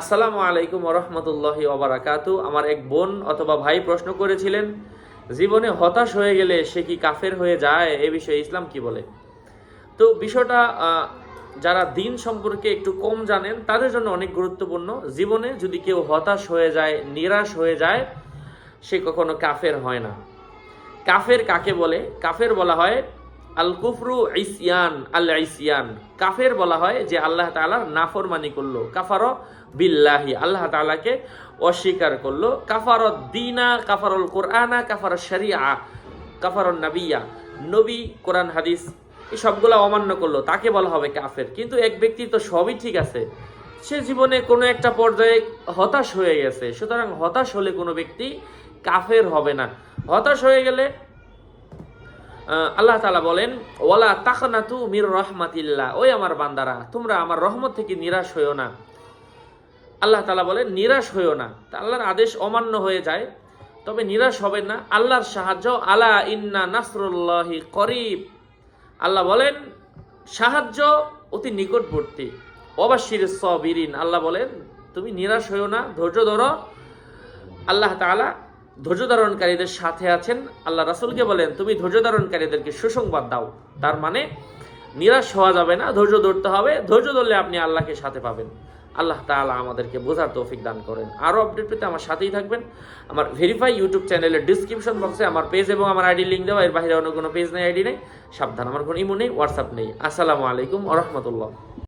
আসসালামু আলাইকুম রহমতুল্লাহি ওবরাকাতু। আমার এক বোন অথবা ভাই প্রশ্ন করেছিলেন, জীবনে হতাশ হয়ে গেলে সে কি কাফের হয়ে যায়? এ বিষয়ে ইসলাম কি বলে? তো বিষয়টা যারা দিন সম্পর্কে একটু কম জানেন, তাদের জন্য অনেক গুরুত্বপূর্ণ। জীবনে যদি কেউ হতাশ হয়ে যায়, নিরাশ হয়ে যায়, সে কখনো কাফের হয় না। কাফের কাকে বলে? কাফের বলা হয় আল কুফরু ইসিয়ান আল ইসিয়ান কাফের বলা হয় যে আল্লাহ তাআলার নাফরমানি করল। কাফারো বিল্লাহি, আল্লাহ তাআলাকে অস্বীকার করল। কাফারত দিনা কাফারুল কোরআনা কাফার শরিয়া কাফারুন নাবিয়া। নবী, কোরআন, হাদিস, এই সবগুলো অমান্য করল। তাকে বলা হবে কাফের। কিন্তু এক ব্যক্তি তো সবই ঠিক আছে। সে জীবনে কোনো একটা পর্যায়ে হতাশ হয়ে গেছে। সুতরাং হতাশ হলে কোনো ব্যক্তি কাফের হবে না। হতাশ হয়ে গেলে আল্লাহ তালা বলেন, ওয়ালা তাকনাতু মির রহমাতিল্লাহ। ওই আমার বান্দারা, তোমরা আমার রহমত থেকে নিরাশ হইও না। আল্লাহ তালা বলেন, নিরাশ হইও না। তা আল্লাহর আদেশ অমান্য হয়ে যায়, তবে নিরাশ হবে না। আল্লাহর সাহায্য, আলা ইন্না নাসরুল্লাহি করিব। আল্লাহ বলেন, সাহায্য অতি নিকটবর্তী। অবাশির সবিরিন। আল্লাহ বলেন, তুমি নিরাশ হইও না, ধৈর্য ধরো। আল্লাহ তাআলা ধৈর্য ধারণকারীদের সাথে আছেন। আল্লাহ রাসুলকে বলেন, তুমি ধৈর্য ধারণকারীদেরকে সুসংবাদ দাও। তার মানে নিরাশ হওয়া যাবে না, ধৈর্য ধরতে হবে। ধৈর্য ধরলে আপনি আল্লাহকে সাথে পাবেন। আল্লাহ তাআলা আমাদেরকে বোঝার তৌফিক দান করেন। আরও আপডেট পেতে আমার সাথেই থাকবেন। আমার ভেরিফাই ইউটিউব চ্যানেলের ডিসক্রিপশন বক্সে আমার পেজ এবং আমার আইডি লিঙ্ক দেওয়া। এর বাইরে অন্য কোনো পেজ নেই আইডি নেই। সাবধান, আমার কোনো ইমো নেই হোয়াটসঅ্যাপ নেই। আসসালামু আলাইকুম রহমতুল্লাহ।